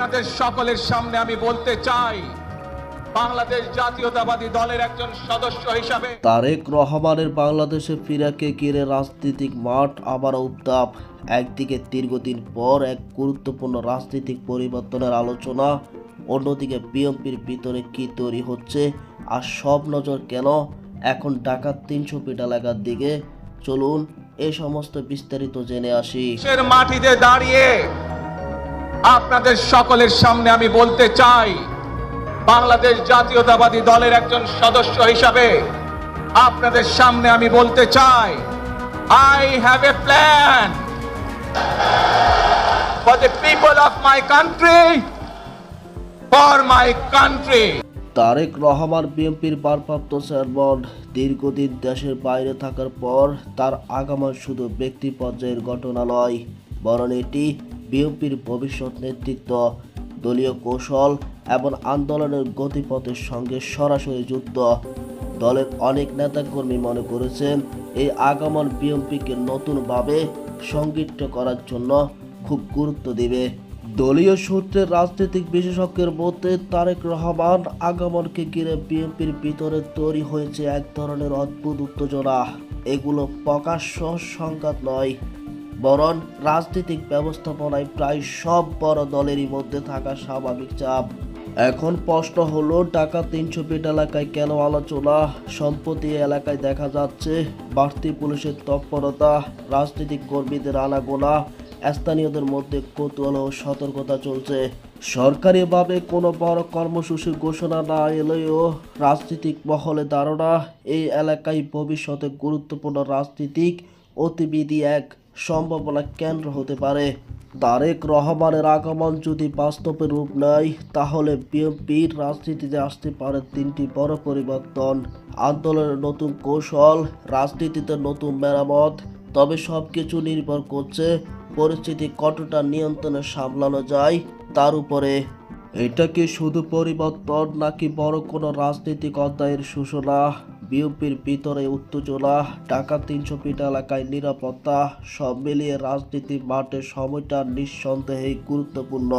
আপনাদের সকলের সামনে আমি বলতে চাই বাংলাদেশ জাতীয়তাবাদী দলের একজন সদস্য হিসাবে তারেক রহমানের বাংলাদেশে ফিরাকে ঘিরে রাজনৈতিক মাঠ আবার উত্তাপ। একদিকে দীর্ঘদিন পর এক গুরুত্বপূর্ণ রাজনৈতিক পরিবর্তনের আলোচনা অন্যদিকে বিএনপির ভিতরে কি তৈরি হচ্ছে আর সব নজর কেন? এখন ঢাকার তিনশো ফিট এলাকার দিকে। চলুন এ সমস্ত বিস্তারিত জেনে আসি। মাটিতে দাঁড়িয়ে আপনাদের সকলের সামনে আমি বলতে চাই, বাংলাদেশ জাতীয়তাবাদী দলের একজন সদস্য হিসাবে আপনাদের সামনে আমি বলতে চাই I have a plan for the people of my country for my country Tarique Rahman বিএনপির ভারপ্রাপ্ত চেয়ারম্যান দীর্ঘদিন দেশের বাইরে থাকার পর তার আগামন শুধু ব্যক্তি পর্যায়ের ঘটনা নয়, বরং এটি বিএনপির ভবিষ্যৎ নেতৃত্ব, দলীয় কৌশল এবং আন্দোলনের গতিপথের সঙ্গে সরাসরি যুক্ত। দলের অনেক নেতাকর্মী মনে করেছেন, এই আগমন বিএনপিকে নতুনভাবে সংগঠিত করার জন্য খুব গুরুত্ব দেবে। দলীয় সূত্রের রাজনৈতিক বিশেষজ্ঞের মধ্যে তারেক রহমান আগমনকে ঘিরে বিএনপির ভিতরে তৈরি হয়েছে এক ধরনের অদ্ভুত উত্তেজনা। এগুলো প্রকাশ্য সংঘাত নয় বরং রাজনৈতিক ব্যবস্থাপনায় প্রায় সব বড় দলেরই মধ্যে থাকা স্বাভাবিক চাপ। এখন প্রশ্ন হলো ঢাকা তিনশো ফিট এলাকায় কেন আলোচনা? সম্প্রতি এই এলাকায় দেখা যাচ্ছে, বাড়তি পুলিশের তৎপরতা, রাজনৈতিক কর্মীদের আনাগোনা, স্থানীয়দের মধ্যে কৌতূহল ও সতর্কতা চলছে। সরকারিভাবে কোনো বড় কর্মসূচি ঘোষণা না এলেও রাজনৈতিক মহলে ধারণা, এই এলাকায় ভবিষ্যতে গুরুত্বপূর্ণ রাজনীতিক অতিবিধি এক সম্ভাবনা কেন্দ্র হতে পারে। তারেক রহমানের আগমন যদি বাস্তবে রূপ নেয়, তাহলে বিএনপির রাজনীতিতে আসতে পারে তিনটি বড় পরিবর্তন। আন্দোলনের নতুন কৌশল, রাজনীতিতে নতুন মেরামত, তবে সব কিছু নির্ভর করছে পরিস্থিতি কতটা নিয়ন্ত্রণে সামলানো যায় তার উপরে। এটা কি শুধু পরিবর্তন নাকি বড় কোনো রাজনৈতিক অধ্যায়ের সূচনা? বিএনপির ভিতরে উত্তেজনা, ঢাকা তিনশো ফিট এলাকায় নিরাপত্তা, সব মিলিয়ে রাজনীতি মাঠে সময়টা নিঃসন্দেহে গুরুত্বপূর্ণ।